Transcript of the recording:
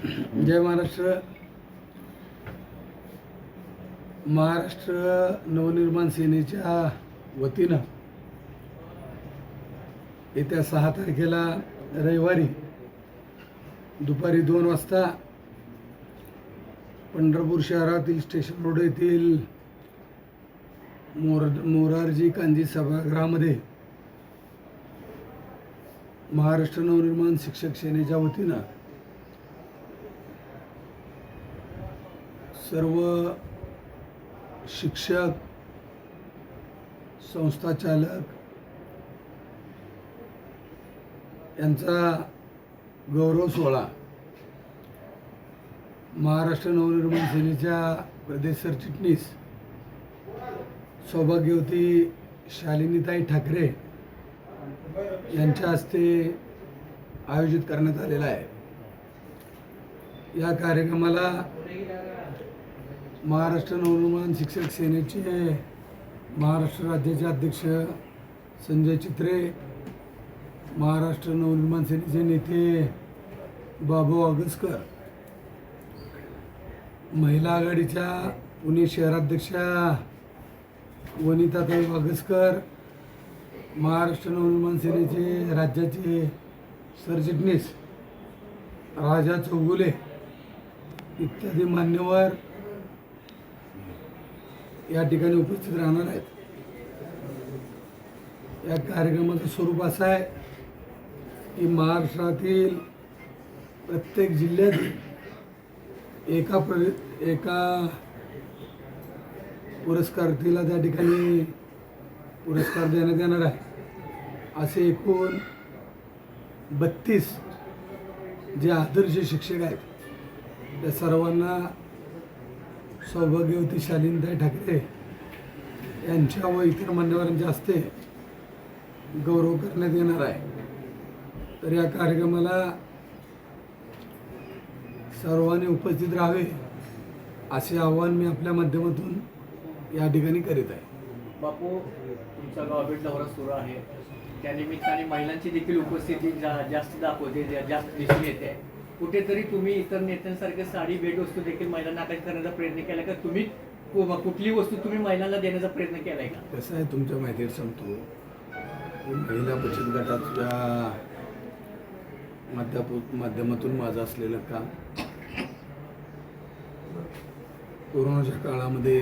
जय महाराष्ट्र. महाराष्ट्र नवनिर्माण सेनेच्या वतीनं येत्या सहा तारखेला रविवारी दुपारी दोन वाजता पंढरपूर शहरातील स्टेशन रोड येथील मोर मोरारजी कांजी सभागृहामध्ये महाराष्ट्र नवनिर्माण शिक्षक सेनेच्या वतीनं सर्व शिक्षक संस्था चालक यांचा गौरव सोहळा महाराष्ट्र नवनिर्माण सेनेच्या प्रदेश सरचिटणीस सौभाग्यवती शालिनीताई ठाकरे यांच्या हस्ते आयोजित करण्यात आलेला आहे. या कार्यक्रमाला महाराष्ट्र नवनिर्माण शिक्षक सेनेचे महाराष्ट्र राज्याचे अध्यक्ष संजय चित्रे महाराष्ट्र नवनिर्माण सेनेचे नेते बाबू आगसकर महिला आघाडीच्या पुणे शहराध्यक्षा वनिताताई वागसकर महाराष्ट्र नवनिर्माण सेनेचे राज्याचे सरचिटणीस राजा चौगुले इत्यादी मान्यवर या ठिकाणी उपस्थित राहणार आहेत. या कार्यक्रमाचं स्वरूप असं आहे की महाराष्ट्रातील प्रत्येक जिल्ह्यातील एका प्र एका पुरस्कारार्थीला त्या ठिकाणी पुरस्कार देण्यात येणार आहे. असे एकूण बत्तीस जे आदर्श शिक्षक आहेत त्या सर्वांना सौभाग्यवती शालीनताई ठाकरे यांच्या व इतर मान्यवरांच्या हस्ते गौरव करण्यात येणार आहे. तर या कार्यक्रमाला सर्वांनी उपस्थित राहावे असे आवाहन मी आपल्या माध्यमातून या ठिकाणी करीत आहे. बापू तुमचा गावभेट दौरा सुरू आहे. त्यानिमित्ताने महिलांची देखील उपस्थिती जा जास्त दाखवते जास्त दिसून येते. कुठेतरी तुम्ही इतर नेत्यांसारखे साडी भेटवस्तू देखील महिलांना आकर्षित करण्याचा प्रयत्न केला का? तुम्ही कुठली वस्तू तुम्ही महिलांना देण्याचा प्रयत्न केलाय का? कसं आहे तुमच्या माहितीत सांगतो. महिला बचत गटाच्या माध्यमातून माध्यमातून माझं असलेलं काम कोरोनाच्या काळामध्ये